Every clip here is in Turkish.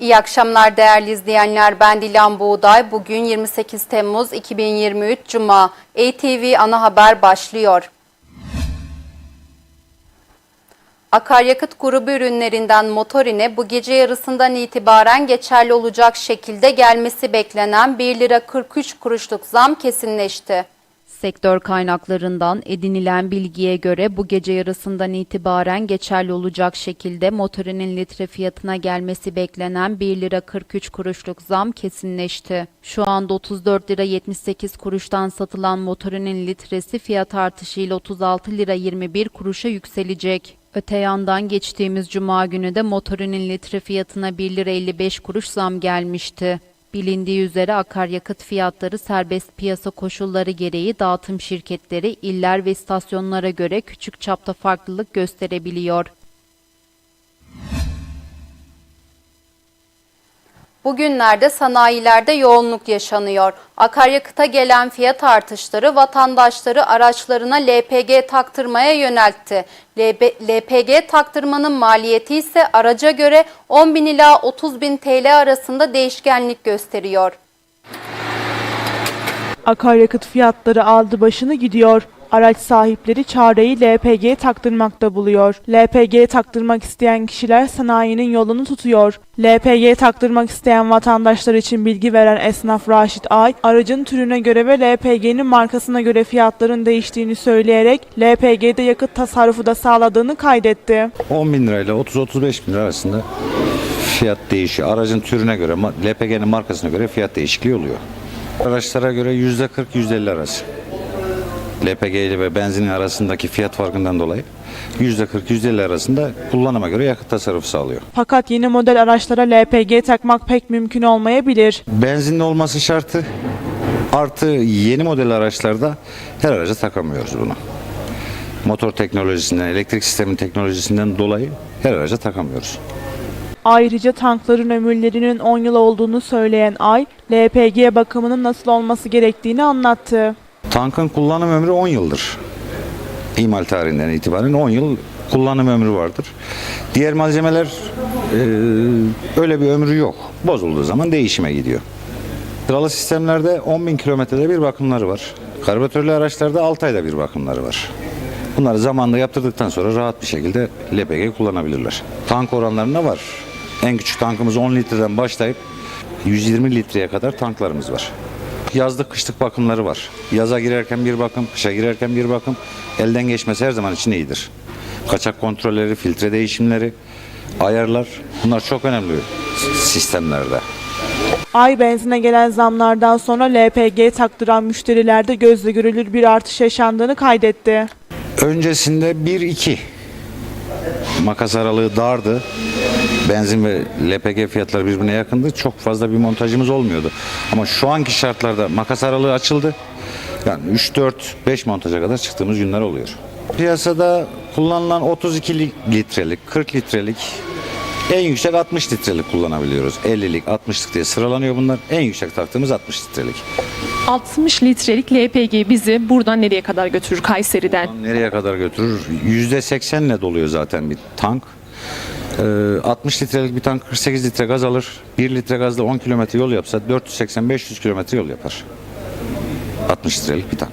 İyi akşamlar değerli izleyenler. Ben Dilan Buğday. Bugün 28 Temmuz 2023 Cuma. ATV ana haber başlıyor. Akaryakıt grubu ürünlerinden motorine bu gece yarısından itibaren geçerli olacak şekilde gelmesi beklenen 1 lira 43 kuruşluk zam kesinleşti. Sektör kaynaklarından edinilen bilgiye göre bu gece yarısından itibaren geçerli olacak şekilde motorinin litre fiyatına gelmesi beklenen 1 lira 43 kuruşluk zam kesinleşti. Şu anda 34 lira 78 kuruştan satılan motorinin litresi fiyat artışıyla 36 lira 21 kuruşa yükselecek. Öte yandan geçtiğimiz cuma günü de motorinin litre fiyatına 1 lira 55 kuruş zam gelmişti. Bilindiği üzere akaryakıt fiyatları serbest piyasa koşulları gereği dağıtım şirketleri iller ve istasyonlara göre küçük çapta farklılık gösterebiliyor. Bugünlerde sanayilerde yoğunluk yaşanıyor. Akaryakıta gelen fiyat artışları vatandaşları araçlarına LPG taktırmaya yöneltti. LPG taktırmanın maliyeti ise araca göre 10 bin ila 30 bin TL arasında değişkenlik gösteriyor. Akaryakıt fiyatları aldı başını gidiyor. Araç sahipleri çareyi LPG taktırmakta buluyor. LPG taktırmak isteyen kişiler sanayinin yolunu tutuyor. LPG taktırmak isteyen vatandaşlar için bilgi veren esnaf Raşit Ay, aracın türüne göre ve LPG'nin markasına göre fiyatların değiştiğini söyleyerek LPG'de yakıt tasarrufu da sağladığını kaydetti. 10 bin lirayla 30-35 bin lira arasında fiyat değişiyor. Aracın türüne göre, LPG'nin markasına göre fiyat değişikliği oluyor. Araçlara göre %40-%50 arası. LPG ile ve benzinin arasındaki fiyat farkından dolayı %40-%50 arasında kullanıma göre yakıt tasarrufu sağlıyor. Fakat yeni model araçlara LPG takmak pek mümkün olmayabilir. Benzinli olması şartı artı yeni model araçlarda her araca takamıyoruz bunu. Motor teknolojisinden, elektrik sistemin teknolojisinden dolayı her araca takamıyoruz. Ayrıca tankların ömürlerinin 10 yıl olduğunu söyleyen Ay, LPG bakımının nasıl olması gerektiğini anlattı. Tankın kullanım ömrü 10 yıldır. İmal tarihinden itibaren 10 yıl kullanım ömrü vardır. Diğer malzemeler e, öyle bir ömrü yok. Bozulduğu zaman değişime gidiyor. Sıralı sistemlerde 10 bin kilometrede bir bakımları var. Karbüratörlü araçlarda 6 ayda bir bakımları var. Bunları zamanında yaptırdıktan sonra rahat bir şekilde LPG kullanabilirler. Tank oranlarında var. En küçük tankımız 10 litreden başlayıp 120 litreye kadar tanklarımız var. Yazlık kışlık bakımları var. Yaza girerken bir bakım, kışa girerken bir bakım. Elden geçmesi her zaman için iyidir. Kaçak kontrolleri, filtre değişimleri, ayarlar bunlar çok önemli sistemlerde. Ay benzine gelen zamlardan sonra LPG taktıran müşterilerde gözle görülür bir artış yaşandığını kaydetti. Öncesinde 1-2 makas aralığı dardı. Benzin ve LPG fiyatları birbirine yakındı. Çok fazla bir montajımız olmuyordu. Ama şu anki şartlarda makas aralığı açıldı. Yani 3-4-5 montaja kadar çıktığımız günler oluyor. Piyasada kullanılan 32 li- litrelik, 40 litrelik, en yüksek 60 litrelik kullanabiliyoruz. 50'lik, 60'lık diye sıralanıyor bunlar. En yüksek taktığımız 60 litrelik. 60 litrelik LPG bizi buradan nereye kadar götürür Kayseri'den? Nereye kadar götürür? %80'le doluyor zaten bir tank. Ee, 60 litrelik bir tank 48 litre gaz alır. 1 litre gazla 10 kilometre yol yapsa 480-500 kilometre yol yapar. 60 litrelik bir tank.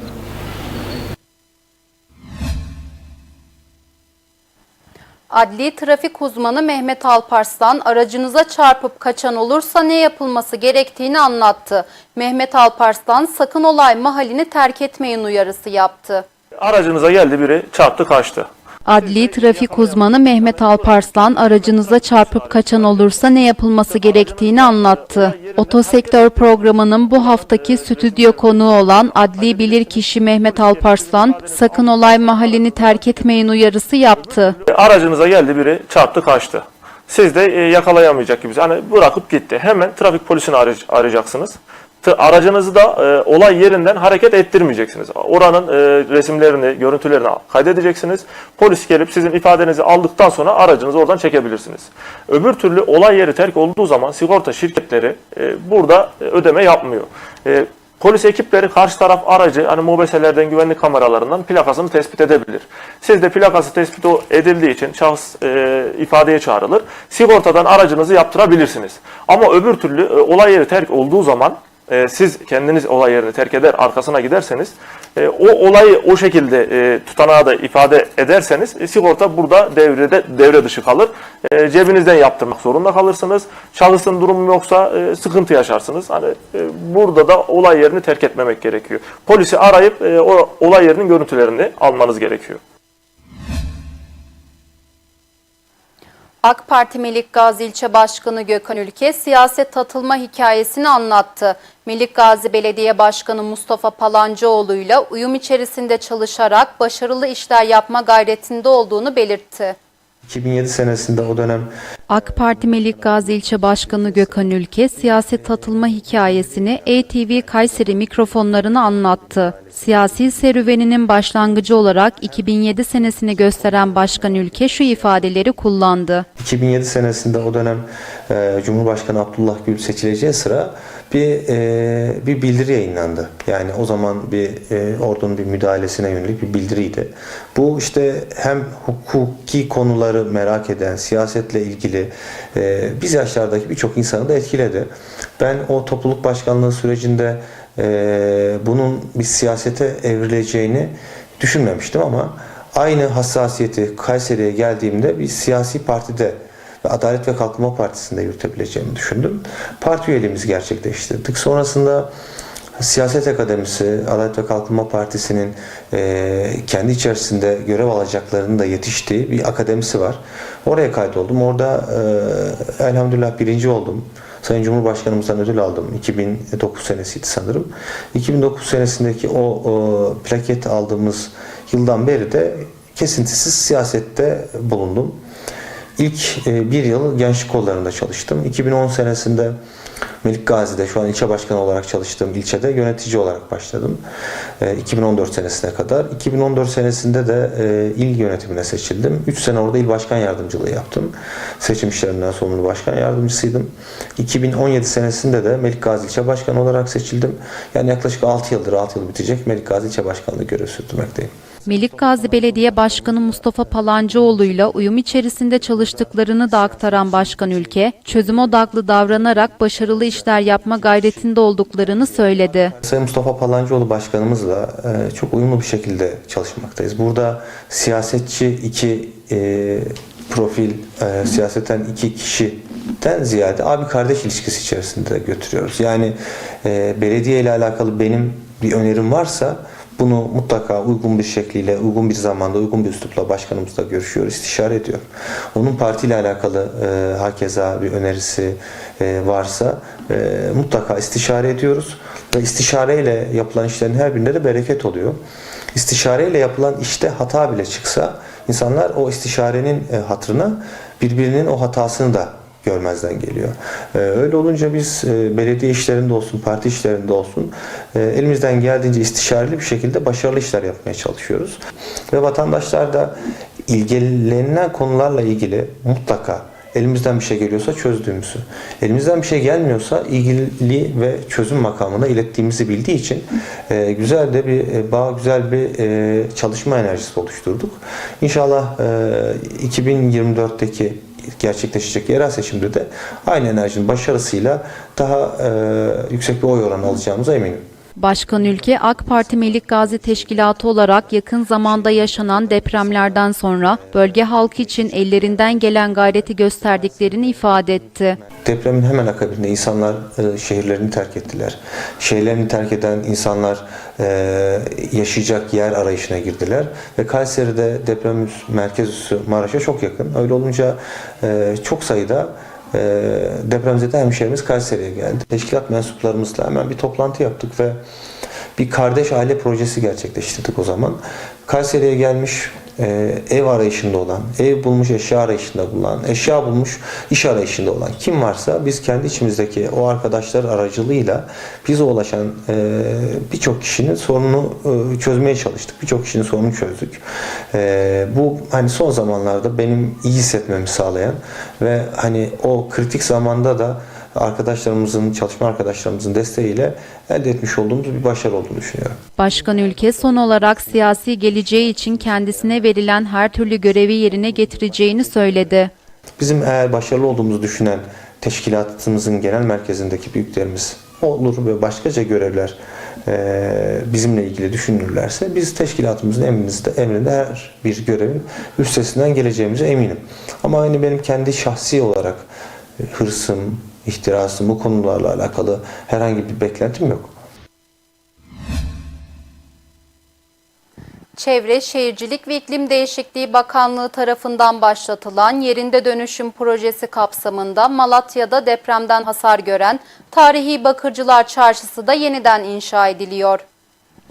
Adli trafik uzmanı Mehmet Alparslan aracınıza çarpıp kaçan olursa ne yapılması gerektiğini anlattı. Mehmet Alparslan sakın olay mahallini terk etmeyin uyarısı yaptı. Aracınıza geldi biri çarptı kaçtı. Adli trafik uzmanı Mehmet Alparslan aracınıza çarpıp kaçan olursa ne yapılması gerektiğini anlattı. Otosektör programının bu haftaki stüdyo konuğu olan adli bilirkişi Mehmet Alparslan sakın olay mahallini terk etmeyin uyarısı yaptı. Aracınıza geldi biri çarptı kaçtı. Siz de e, yakalayamayacak gibi. Hani bırakıp gitti. Hemen trafik polisini aray- arayacaksınız. Aracınızı da e, olay yerinden hareket ettirmeyeceksiniz. Oranın e, resimlerini, görüntülerini kaydedeceksiniz. Polis gelip sizin ifadenizi aldıktan sonra aracınızı oradan çekebilirsiniz. Öbür türlü olay yeri terk olduğu zaman sigorta şirketleri e, burada e, ödeme yapmıyor. E, Polis ekipleri karşı taraf aracı hani mobeselerden güvenlik kameralarından plakasını tespit edebilir. Siz de plakası tespit edildiği için şahıs e, ifadeye çağrılır. Sigortadan aracınızı yaptırabilirsiniz. Ama öbür türlü e, olay yeri terk olduğu zaman e, siz kendiniz olay yerini terk eder arkasına giderseniz e, o olayı o şekilde e, tutanağı da ifade ederseniz e, sigorta burada devrede devre dışı kalır. E, cebinizden yaptırmak zorunda kalırsınız. Şahısın durumu yoksa e, sıkıntı yaşarsınız. Hani e, burada da olay yerini terk etmemek gerekiyor. Polisi arayıp e, o olay yerinin görüntülerini almanız gerekiyor. AK Parti Melik Gazi İlçe Başkanı Gökhan Ülke siyaset atılma hikayesini anlattı. Melik Gazi Belediye Başkanı Mustafa Palancıoğlu ile uyum içerisinde çalışarak başarılı işler yapma gayretinde olduğunu belirtti. 2007 senesinde o dönem AK Parti Melik Gazi İlçe Başkanı Gökhan Ülke siyaset atılma hikayesini ATV Kayseri mikrofonlarına anlattı. Siyasi serüveninin başlangıcı olarak 2007 senesini gösteren Başkan Ülke şu ifadeleri kullandı. 2007 senesinde o dönem e, Cumhurbaşkanı Abdullah Gül seçileceği sıra bir e, bir bildiri yayınlandı. Yani o zaman bir e, ordunun bir müdahalesine yönelik bir bildiriydi. Bu işte hem hukuki konuları merak eden, siyasetle ilgili e, biz yaşlardaki birçok insanı da etkiledi. Ben o topluluk başkanlığı sürecinde e, bunun bir siyasete evrileceğini düşünmemiştim ama aynı hassasiyeti Kayseri'ye geldiğimde bir siyasi partide ve Adalet ve Kalkınma Partisi'nde yürütebileceğimi düşündüm. Parti üyeliğimizi gerçekleştirdik. Sonrasında Siyaset Akademisi, Adalet ve Kalkınma Partisi'nin eee, kendi içerisinde görev alacaklarının da yetiştiği bir akademisi var. Oraya kaydoldum. Orada eee, elhamdülillah birinci oldum. Sayın Cumhurbaşkanımızdan ödül aldım. 2009 senesiydi sanırım. 2009 senesindeki o, o plaket aldığımız yıldan beri de kesintisiz siyasette bulundum. İlk e, bir yıl gençlik kollarında çalıştım. 2010 senesinde Melik Gazi'de şu an ilçe başkanı olarak çalıştığım ilçede yönetici olarak başladım. E, 2014 senesine kadar. 2014 senesinde de e, il yönetimine seçildim. 3 sene orada il başkan yardımcılığı yaptım. Seçim işlerinden sorumlu başkan yardımcısıydım. 2017 senesinde de Melik Gazi ilçe başkanı olarak seçildim. Yani yaklaşık 6 yıldır, 6 yıl bitecek Melik Gazi ilçe başkanlığı görevi sürdürmekteyim. Melik Gazi Belediye Başkanı Mustafa Palancıoğlu ile uyum içerisinde çalıştıklarını da aktaran Başkan Ülke, çözüm odaklı davranarak başarılı işler yapma gayretinde olduklarını söyledi. Sayın Mustafa Palancıoğlu Başkanımızla e, çok uyumlu bir şekilde çalışmaktayız. Burada siyasetçi iki e, profil, e, siyaseten iki kişiden ziyade abi kardeş ilişkisi içerisinde götürüyoruz. Yani e, belediye ile alakalı benim bir önerim varsa bunu mutlaka uygun bir şekliyle, uygun bir zamanda, uygun bir üslupla başkanımızla görüşüyor, istişare ediyor. Onun partiyle alakalı e, hakeza bir önerisi e, varsa e, mutlaka istişare ediyoruz. Ve istişareyle yapılan işlerin her birinde de bereket oluyor. İstişareyle yapılan işte hata bile çıksa insanlar o istişarenin e, hatırına birbirinin o hatasını da görmezden geliyor. Ee, öyle olunca biz e, belediye işlerinde olsun, parti işlerinde olsun e, elimizden geldiğince istişareli bir şekilde başarılı işler yapmaya çalışıyoruz. Ve vatandaşlar da ilgilenilen konularla ilgili mutlaka elimizden bir şey geliyorsa çözdüğümüzü, elimizden bir şey gelmiyorsa ilgili ve çözüm makamına ilettiğimizi bildiği için e, güzel de bir e, bağ, güzel bir e, çalışma enerjisi oluşturduk. İnşallah e, 2024'teki gerçekleşecek yerel seçimde de aynı enerjinin başarısıyla daha e, yüksek bir oy oranı alacağımıza eminim. Başkan Ülke AK Parti Melik Gazi Teşkilatı olarak yakın zamanda yaşanan depremlerden sonra bölge halkı için ellerinden gelen gayreti gösterdiklerini ifade etti. Depremin hemen akabinde insanlar e, şehirlerini terk ettiler. Şehirlerini terk eden insanlar e, yaşayacak yer arayışına girdiler. Ve Kayseri'de deprem merkez üssü Maraş'a çok yakın. Öyle olunca e, çok sayıda e, depremzede hemşehrimiz Kayseri'ye geldi. Teşkilat mensuplarımızla hemen bir toplantı yaptık ve bir kardeş aile projesi gerçekleştirdik o zaman. Kayseri'ye gelmiş e, ev arayışında olan, ev bulmuş eşya arayışında bulunan, eşya bulmuş iş arayışında olan kim varsa biz kendi içimizdeki o arkadaşlar aracılığıyla bize ulaşan e, birçok kişinin sorununu e, çözmeye çalıştık. Birçok kişinin sorununu çözdük. E, bu hani son zamanlarda benim iyi hissetmemi sağlayan ve hani o kritik zamanda da arkadaşlarımızın, çalışma arkadaşlarımızın desteğiyle elde etmiş olduğumuz bir başarı olduğunu düşünüyorum. Başkan ülke son olarak siyasi geleceği için kendisine verilen her türlü görevi yerine getireceğini söyledi. Bizim eğer başarılı olduğumuzu düşünen teşkilatımızın genel merkezindeki büyüklerimiz olur ve başkaca görevler e, bizimle ilgili düşünürlerse biz teşkilatımızın emrinde, emrinde her bir görevin üstesinden geleceğimize eminim. Ama hani benim kendi şahsi olarak hırsım, ihtirasım bu konularla alakalı herhangi bir beklentim yok. Çevre, Şehircilik ve İklim Değişikliği Bakanlığı tarafından başlatılan yerinde dönüşüm projesi kapsamında Malatya'da depremden hasar gören Tarihi Bakırcılar Çarşısı da yeniden inşa ediliyor.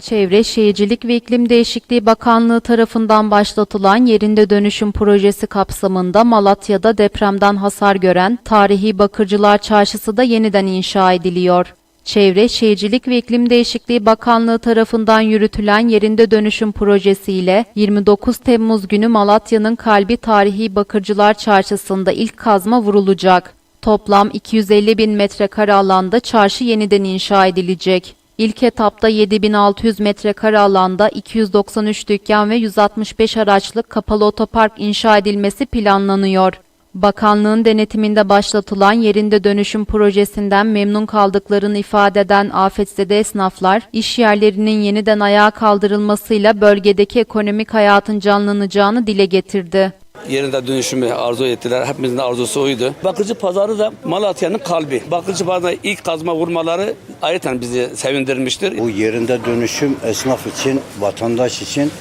Çevre, Şehircilik ve İklim Değişikliği Bakanlığı tarafından başlatılan yerinde dönüşüm projesi kapsamında Malatya'da depremden hasar gören Tarihi Bakırcılar Çarşısı da yeniden inşa ediliyor. Çevre, Şehircilik ve İklim Değişikliği Bakanlığı tarafından yürütülen yerinde dönüşüm projesiyle 29 Temmuz günü Malatya'nın kalbi Tarihi Bakırcılar Çarşısı'nda ilk kazma vurulacak. Toplam 250 bin metrekare alanda çarşı yeniden inşa edilecek. İlk etapta 7600 metrekare alanda 293 dükkan ve 165 araçlık kapalı otopark inşa edilmesi planlanıyor. Bakanlığın denetiminde başlatılan yerinde dönüşüm projesinden memnun kaldıklarını ifade eden afetzede esnaflar, iş yerlerinin yeniden ayağa kaldırılmasıyla bölgedeki ekonomik hayatın canlanacağını dile getirdi. yerinde dönüşümü arzu ettiler. Hepimizin arzusu oydu. Bakıcı pazarı da Malatya'nın kalbi. Bakıcı pazarına ilk kazma vurmaları ayrıca bizi sevindirmiştir. Bu yerinde dönüşüm esnaf için, vatandaş için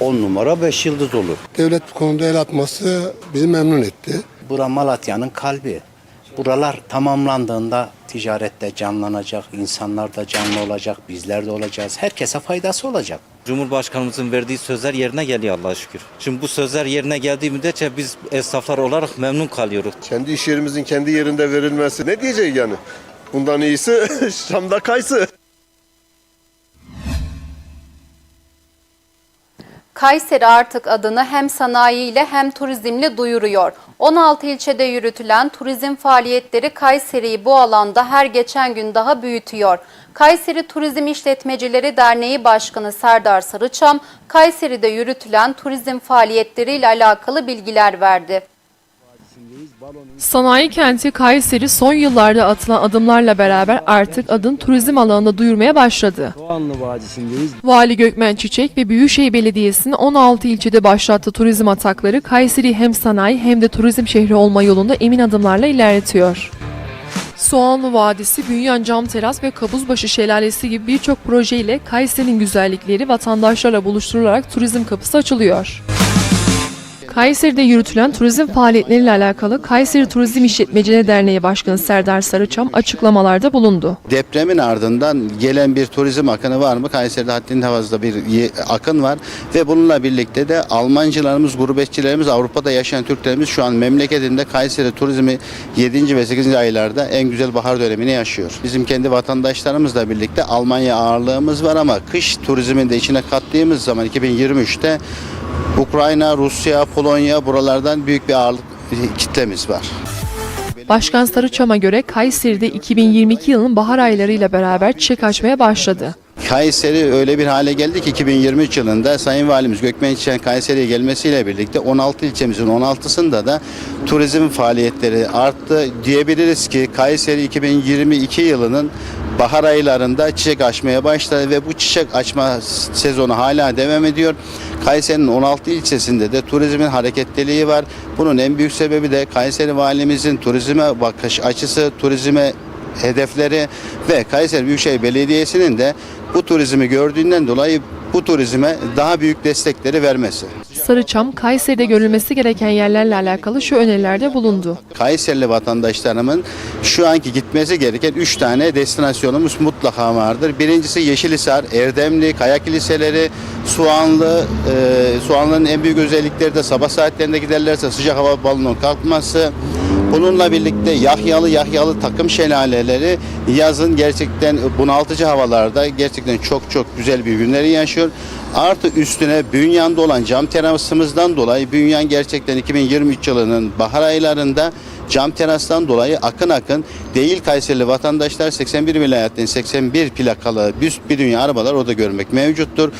10 numara 5 yıldız olur. Devlet bu konuda el atması bizi memnun etti. Bura Malatya'nın kalbi. Buralar tamamlandığında ticarette canlanacak, insanlar da canlı olacak, bizler de olacağız. Herkese faydası olacak. Cumhurbaşkanımızın verdiği sözler yerine geliyor Allah'a şükür. Şimdi bu sözler yerine geldiği müddetçe biz esnaflar olarak memnun kalıyoruz. Kendi iş yerimizin kendi yerinde verilmesi ne diyecek yani? Bundan iyisi Şam'da kaysı. Kayseri artık adını hem sanayiyle hem turizmle duyuruyor. 16 ilçede yürütülen turizm faaliyetleri Kayseri'yi bu alanda her geçen gün daha büyütüyor. Kayseri Turizm İşletmecileri Derneği Başkanı Serdar Sarıçam, Kayseri'de yürütülen turizm faaliyetleriyle alakalı bilgiler verdi. Sanayi kenti Kayseri son yıllarda atılan adımlarla beraber artık adın turizm alanında duyurmaya başladı. Soğanlı Vadisi'ndeyiz. Vali Gökmen Çiçek ve Büyükşehir Belediyesi'nin 16 ilçede başlattığı turizm atakları Kayseri hem sanayi hem de turizm şehri olma yolunda emin adımlarla ilerletiyor. Soğanlı Vadisi, Bünyan Cam Teras ve Kabuzbaşı Şelalesi gibi birçok projeyle Kayseri'nin güzellikleri vatandaşlarla buluşturularak turizm kapısı açılıyor. Kayseri'de yürütülen turizm faaliyetleriyle alakalı Kayseri Turizm İşletmecileri Derneği Başkanı Serdar Sarıçam açıklamalarda bulundu. Depremin ardından gelen bir turizm akını var mı? Kayseri'de haddinden fazla bir akın var ve bununla birlikte de Almancılarımız, gurbetçilerimiz, Avrupa'da yaşayan Türklerimiz şu an memleketinde Kayseri turizmi 7. ve 8. aylarda en güzel bahar dönemini yaşıyor. Bizim kendi vatandaşlarımızla birlikte Almanya ağırlığımız var ama kış turizmini de içine kattığımız zaman 2023'te Ukrayna, Rusya, Polonya buralardan büyük bir ağırlık kitlemiz var. Başkan Sarıçam'a göre Kayseri'de 2022 yılının bahar aylarıyla beraber çiçek açmaya başladı. Kayseri öyle bir hale geldi ki 2023 yılında Sayın Valimiz Gökmen Çiçek'in Kayseri'ye gelmesiyle birlikte 16 ilçemizin 16'sında da turizm faaliyetleri arttı. Diyebiliriz ki Kayseri 2022 yılının bahar aylarında çiçek açmaya başladı ve bu çiçek açma sezonu hala devam ediyor. Kayseri'nin 16 ilçesinde de turizmin hareketliliği var. Bunun en büyük sebebi de Kayseri Valimizin turizme bakış açısı, turizme hedefleri ve Kayseri Büyükşehir Belediyesi'nin de bu turizmi gördüğünden dolayı bu turizme daha büyük destekleri vermesi. Sarıçam, Kayseri'de görülmesi gereken yerlerle alakalı şu önerilerde bulundu. Kayserili vatandaşlarımın şu anki gitmesi gereken 3 tane destinasyonumuz mutlaka vardır. Birincisi Yeşilhisar, Erdemli, Kayak Kiliseleri, Soğanlı. E, Soğanlı'nın en büyük özellikleri de sabah saatlerinde giderlerse sıcak hava balonunun kalkması. Bununla birlikte Yahyalı Yahyalı takım şelaleleri yazın gerçekten bunaltıcı havalarda gerçekten çok çok güzel bir günleri yaşıyor. Artı üstüne Bünyan'da olan cam terasımızdan dolayı Bünyan gerçekten 2023 yılının bahar aylarında cam terastan dolayı akın akın değil Kayserili vatandaşlar 81 vilayetten 81 plakalı bir, dünya arabalar orada görmek mevcuttur.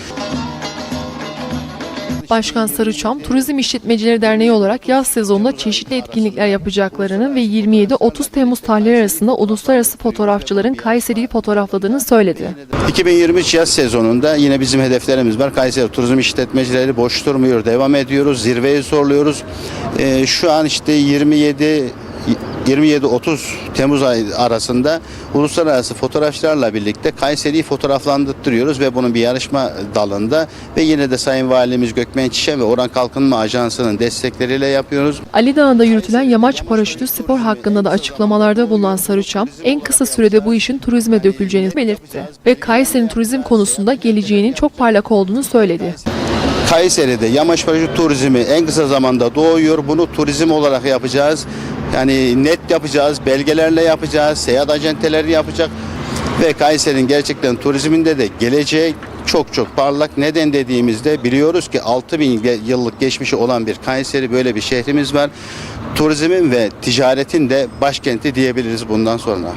Başkan Sarıçam, Turizm İşletmecileri Derneği olarak yaz sezonunda çeşitli etkinlikler yapacaklarını ve 27-30 Temmuz tarihleri arasında uluslararası fotoğrafçıların Kayseri'yi fotoğrafladığını söyledi. 2023 yaz sezonunda yine bizim hedeflerimiz var. Kayseri Turizm İşletmecileri boş durmuyor. Devam ediyoruz. Zirveyi zorluyoruz. Ee, şu an işte 27 27-30 Temmuz ayı arasında uluslararası fotoğrafçılarla birlikte Kayseri'yi fotoğraflandırıyoruz ve bunun bir yarışma dalında ve yine de Sayın Valimiz Gökmen Çişe ve Oran Kalkınma Ajansı'nın destekleriyle yapıyoruz. Ali Dağı'nda yürütülen yamaç paraşütü spor hakkında da açıklamalarda bulunan Sarıçam, en kısa sürede bu işin turizme döküleceğini belirtti ve Kayseri'nin turizm konusunda geleceğinin çok parlak olduğunu söyledi. Kayseri'de yamaç paraşüt turizmi en kısa zamanda doğuyor. Bunu turizm olarak yapacağız. Yani net yapacağız, belgelerle yapacağız, seyahat acenteleri yapacak ve Kayseri'nin gerçekten turizminde de geleceği çok çok parlak. Neden dediğimizde biliyoruz ki 6000 ge- yıllık geçmişi olan bir Kayseri böyle bir şehrimiz var. Turizmin ve ticaretin de başkenti diyebiliriz bundan sonra.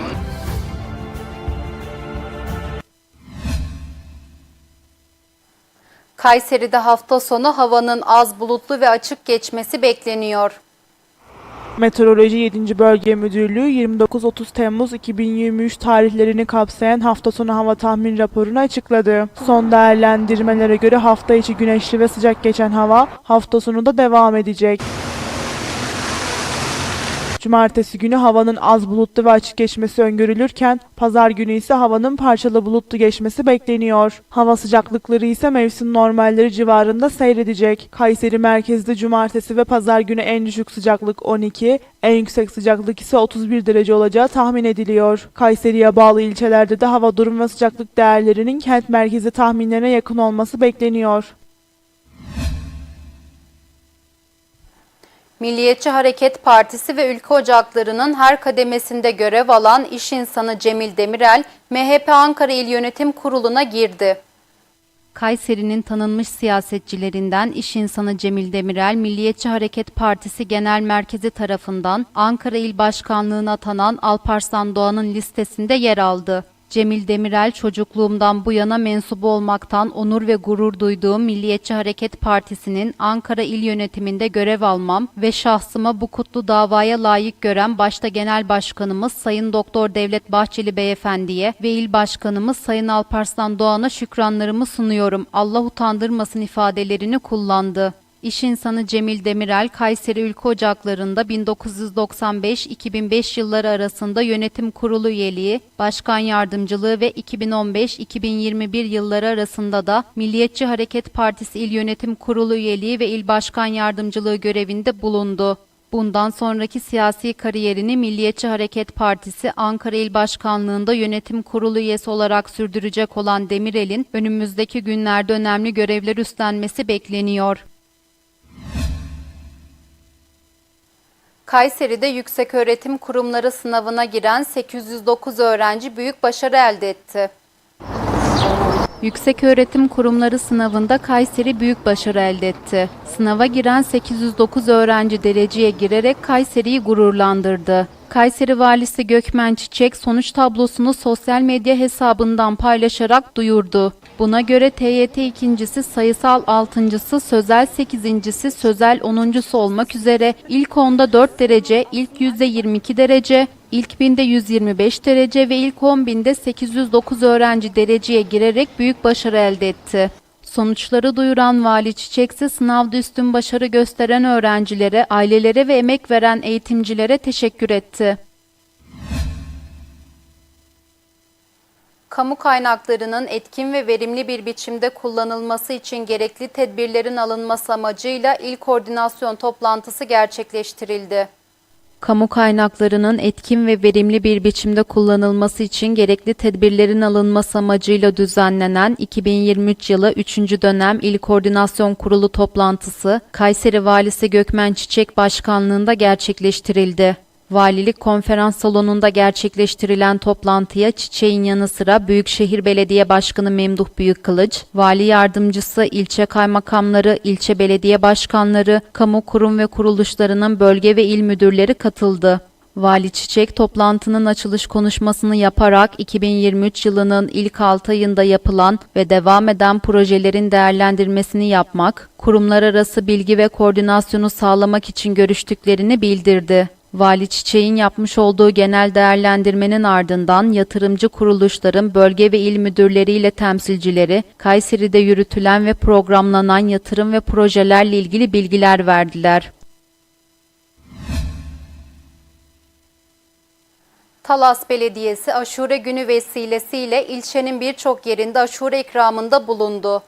Kayseri'de hafta sonu havanın az bulutlu ve açık geçmesi bekleniyor. Meteoroloji 7. Bölge Müdürlüğü 29-30 Temmuz 2023 tarihlerini kapsayan hafta sonu hava tahmin raporunu açıkladı. Son değerlendirmelere göre hafta içi güneşli ve sıcak geçen hava hafta sonu da devam edecek. Cumartesi günü havanın az bulutlu ve açık geçmesi öngörülürken pazar günü ise havanın parçalı bulutlu geçmesi bekleniyor. Hava sıcaklıkları ise mevsim normalleri civarında seyredecek. Kayseri merkezde cumartesi ve pazar günü en düşük sıcaklık 12, en yüksek sıcaklık ise 31 derece olacağı tahmin ediliyor. Kayseri'ye bağlı ilçelerde de hava durum ve sıcaklık değerlerinin kent merkezi tahminlerine yakın olması bekleniyor. Milliyetçi Hareket Partisi ve ülke ocaklarının her kademesinde görev alan iş insanı Cemil Demirel, MHP Ankara İl Yönetim Kurulu'na girdi. Kayseri'nin tanınmış siyasetçilerinden iş insanı Cemil Demirel, Milliyetçi Hareket Partisi Genel Merkezi tarafından Ankara İl Başkanlığı'na atanan Alparslan Doğan'ın listesinde yer aldı. Cemil Demirel çocukluğumdan bu yana mensubu olmaktan onur ve gurur duyduğum Milliyetçi Hareket Partisi'nin Ankara İl Yönetiminde görev almam ve şahsıma bu kutlu davaya layık gören başta Genel Başkanımız Sayın Doktor Devlet Bahçeli Beyefendi'ye ve İl Başkanımız Sayın Alparslan Doğan'a şükranlarımı sunuyorum. Allah utandırmasın ifadelerini kullandı. İş insanı Cemil Demirel, Kayseri Ülke Ocakları'nda 1995-2005 yılları arasında yönetim kurulu üyeliği, başkan yardımcılığı ve 2015-2021 yılları arasında da Milliyetçi Hareket Partisi İl Yönetim Kurulu üyeliği ve il başkan yardımcılığı görevinde bulundu. Bundan sonraki siyasi kariyerini Milliyetçi Hareket Partisi Ankara İl Başkanlığı'nda yönetim kurulu üyesi olarak sürdürecek olan Demirel'in önümüzdeki günlerde önemli görevler üstlenmesi bekleniyor. Kayseri'de yükseköğretim kurumları sınavına giren 809 öğrenci büyük başarı elde etti. Yükseköğretim Kurumları sınavında Kayseri büyük başarı elde etti. Sınava giren 809 öğrenci dereceye girerek Kayseri'yi gururlandırdı. Kayseri Valisi Gökmen Çiçek sonuç tablosunu sosyal medya hesabından paylaşarak duyurdu. Buna göre TYT ikincisi, sayısal altıncısı, sözel sekizincisi, sözel onuncusu olmak üzere ilk onda 4 derece, ilk yüzde 22 derece, ilk binde 125 derece ve ilk 10 binde 809 öğrenci dereceye girerek büyük başarı elde etti. Sonuçları duyuran Vali Çiçek ise sınavda üstün başarı gösteren öğrencilere, ailelere ve emek veren eğitimcilere teşekkür etti. Kamu kaynaklarının etkin ve verimli bir biçimde kullanılması için gerekli tedbirlerin alınması amacıyla il koordinasyon toplantısı gerçekleştirildi. Kamu kaynaklarının etkin ve verimli bir biçimde kullanılması için gerekli tedbirlerin alınması amacıyla düzenlenen 2023 yılı 3. dönem İl Koordinasyon Kurulu toplantısı Kayseri Valisi Gökmen Çiçek Başkanlığında gerçekleştirildi. Valilik konferans salonunda gerçekleştirilen toplantıya Çiçek'in yanı sıra Büyükşehir Belediye Başkanı Memduh Büyükkılıç, Vali Yardımcısı, ilçe kaymakamları, ilçe belediye başkanları, kamu kurum ve kuruluşlarının bölge ve il müdürleri katıldı. Vali Çiçek toplantının açılış konuşmasını yaparak 2023 yılının ilk 6 ayında yapılan ve devam eden projelerin değerlendirmesini yapmak, kurumlar arası bilgi ve koordinasyonu sağlamak için görüştüklerini bildirdi. Vali Çiçek'in yapmış olduğu genel değerlendirmenin ardından yatırımcı kuruluşların bölge ve il müdürleriyle temsilcileri Kayseri'de yürütülen ve programlanan yatırım ve projelerle ilgili bilgiler verdiler. Talas Belediyesi aşure günü vesilesiyle ilçenin birçok yerinde aşure ikramında bulundu.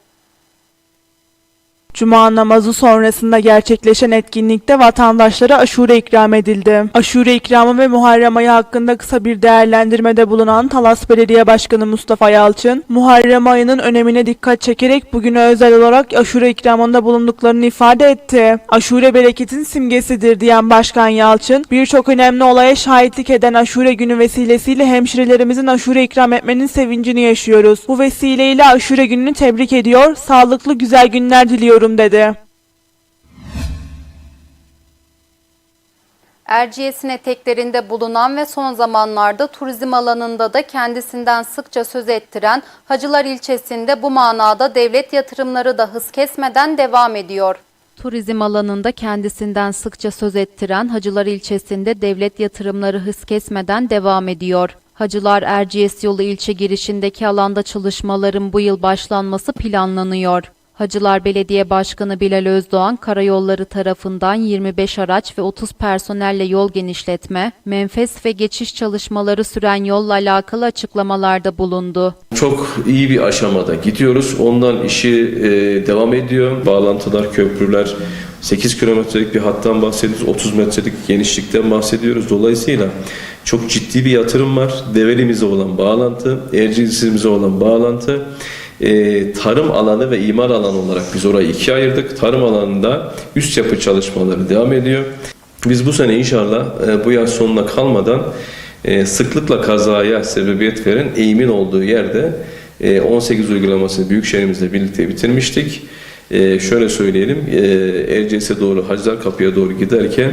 Cuma namazı sonrasında gerçekleşen etkinlikte vatandaşlara aşure ikram edildi. Aşure ikramı ve Muharrem ayı hakkında kısa bir değerlendirmede bulunan Talas Belediye Başkanı Mustafa Yalçın, Muharrem ayının önemine dikkat çekerek bugüne özel olarak aşure ikramında bulunduklarını ifade etti. Aşure bereketin simgesidir diyen Başkan Yalçın, birçok önemli olaya şahitlik eden aşure günü vesilesiyle hemşirelerimizin aşure ikram etmenin sevincini yaşıyoruz. Bu vesileyle aşure gününü tebrik ediyor, sağlıklı güzel günler diliyorum dedi. Erciyes'in eteklerinde bulunan ve son zamanlarda turizm alanında da kendisinden sıkça söz ettiren Hacılar ilçesinde bu manada devlet yatırımları da hız kesmeden devam ediyor. Turizm alanında kendisinden sıkça söz ettiren Hacılar ilçesinde devlet yatırımları hız kesmeden devam ediyor. Hacılar Erciyes yolu ilçe girişindeki alanda çalışmaların bu yıl başlanması planlanıyor. Hacılar Belediye Başkanı Bilal Özdoğan, karayolları tarafından 25 araç ve 30 personelle yol genişletme, menfes ve geçiş çalışmaları süren yolla alakalı açıklamalarda bulundu. Çok iyi bir aşamada gidiyoruz. Ondan işi e, devam ediyor. Bağlantılar, köprüler, 8 kilometrelik bir hattan bahsediyoruz. 30 metrelik genişlikten bahsediyoruz. Dolayısıyla çok ciddi bir yatırım var. Develimize olan bağlantı, Erciyes'imize olan bağlantı. E, tarım alanı ve imar alanı olarak biz orayı ikiye ayırdık. Tarım alanında üst yapı çalışmaları devam ediyor. Biz bu sene inşallah e, bu yaz sonuna kalmadan e, sıklıkla kazaya sebebiyet veren eğimin olduğu yerde e, 18 uygulamasını büyükşehirimizle birlikte bitirmiştik. E, şöyle söyleyelim, e, Erciyes'e doğru, Hacılar Kapı'ya doğru giderken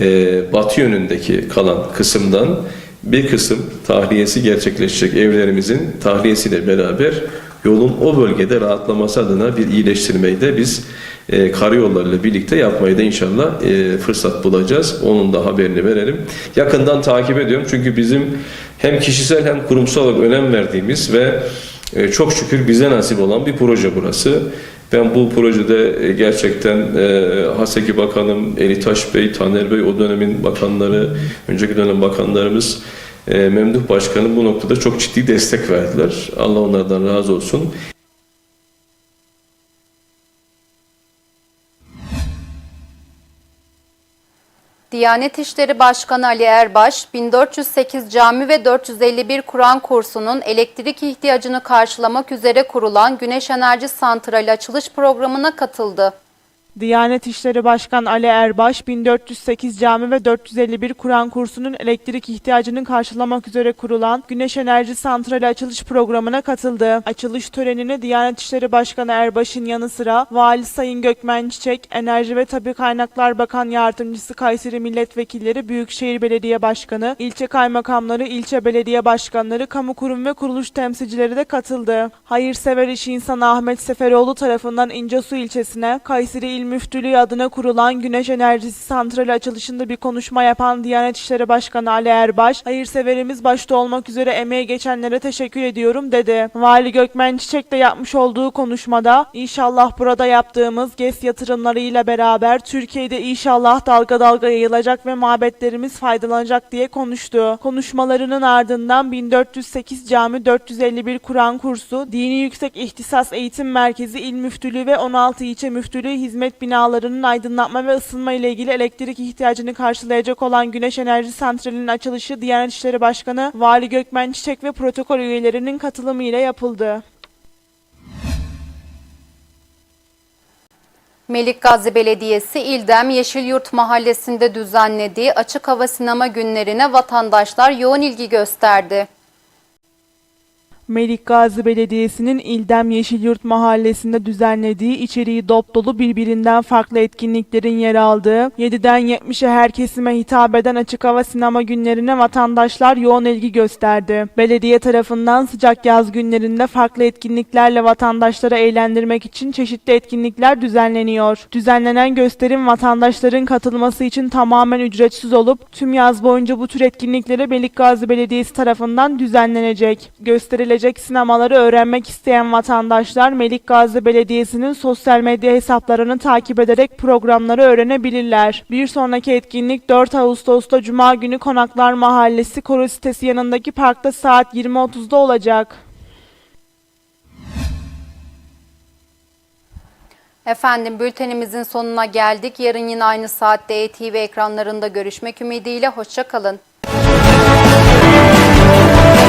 e, batı yönündeki kalan kısımdan bir kısım tahliyesi gerçekleşecek evlerimizin tahliyesiyle beraber yolun o bölgede rahatlaması adına bir iyileştirmeyi de biz e, karayollarıyla birlikte yapmayı da inşallah e, fırsat bulacağız. Onun da haberini verelim. Yakından takip ediyorum çünkü bizim hem kişisel hem kurumsal olarak önem verdiğimiz ve e, çok şükür bize nasip olan bir proje burası. Ben bu projede e, gerçekten e, Haseki Bakanım, Eli Taş Bey, Taner Bey, o dönemin bakanları, önceki dönem bakanlarımız, e, Memduh Başkanım bu noktada çok ciddi destek verdiler. Allah onlardan razı olsun. Diyanet İşleri Başkanı Ali Erbaş, 1408 cami ve 451 Kur'an kursunun elektrik ihtiyacını karşılamak üzere kurulan Güneş Enerji Santrali açılış programına katıldı. Diyanet İşleri Başkan Ali Erbaş, 1408 cami ve 451 Kur'an kursunun elektrik ihtiyacını karşılamak üzere kurulan Güneş Enerji Santrali açılış programına katıldı. Açılış törenine Diyanet İşleri Başkanı Erbaş'ın yanı sıra Vali Sayın Gökmen Çiçek, Enerji ve Tabi Kaynaklar Bakan Yardımcısı Kayseri Milletvekilleri, Büyükşehir Belediye Başkanı, ilçe kaymakamları, ilçe belediye başkanları, kamu kurum ve kuruluş temsilcileri de katıldı. Hayırsever iş insanı Ahmet Seferoğlu tarafından İncesu ilçesine Kayseri İl Müftülüğü adına kurulan Güneş Enerjisi Santrali açılışında bir konuşma yapan Diyanet İşleri Başkanı Ali Erbaş, hayırseverimiz başta olmak üzere emeğe geçenlere teşekkür ediyorum dedi. Vali Gökmen Çiçek de yapmış olduğu konuşmada, inşallah burada yaptığımız GES yatırımlarıyla beraber Türkiye'de inşallah dalga dalga yayılacak ve mabetlerimiz faydalanacak diye konuştu. Konuşmalarının ardından 1408 cami 451 Kur'an kursu, Dini Yüksek İhtisas Eğitim Merkezi İl Müftülüğü ve 16 ilçe müftülüğü hizmet binalarının aydınlatma ve ısınma ile ilgili elektrik ihtiyacını karşılayacak olan Güneş Enerji Santrali'nin açılışı Diyanet İşleri Başkanı Vali Gökmen Çiçek ve protokol üyelerinin katılımı ile yapıldı. Melikgazi Belediyesi İldem Yeşilyurt Mahallesi'nde düzenlediği açık hava sinema günlerine vatandaşlar yoğun ilgi gösterdi. Melikgazi Belediyesi'nin İldem Yeşilyurt Mahallesi'nde düzenlediği içeriği dop dolu birbirinden farklı etkinliklerin yer aldığı 7'den 70'e her kesime hitap eden açık hava sinema günlerine vatandaşlar yoğun ilgi gösterdi. Belediye tarafından sıcak yaz günlerinde farklı etkinliklerle vatandaşları eğlendirmek için çeşitli etkinlikler düzenleniyor. Düzenlenen gösterim vatandaşların katılması için tamamen ücretsiz olup tüm yaz boyunca bu tür etkinliklere Melikgazi Belediyesi tarafından düzenlenecek. Gösterilecek sinemaları öğrenmek isteyen vatandaşlar Melikgazi Belediyesi'nin sosyal medya hesaplarını takip ederek programları öğrenebilirler. Bir sonraki etkinlik 4 Ağustos'ta Cuma günü Konaklar Mahallesi Koru sitesi yanındaki parkta saat 20.30'da olacak. Efendim bültenimizin sonuna geldik. Yarın yine aynı saatte ETV ekranlarında görüşmek ümidiyle. Hoşçakalın.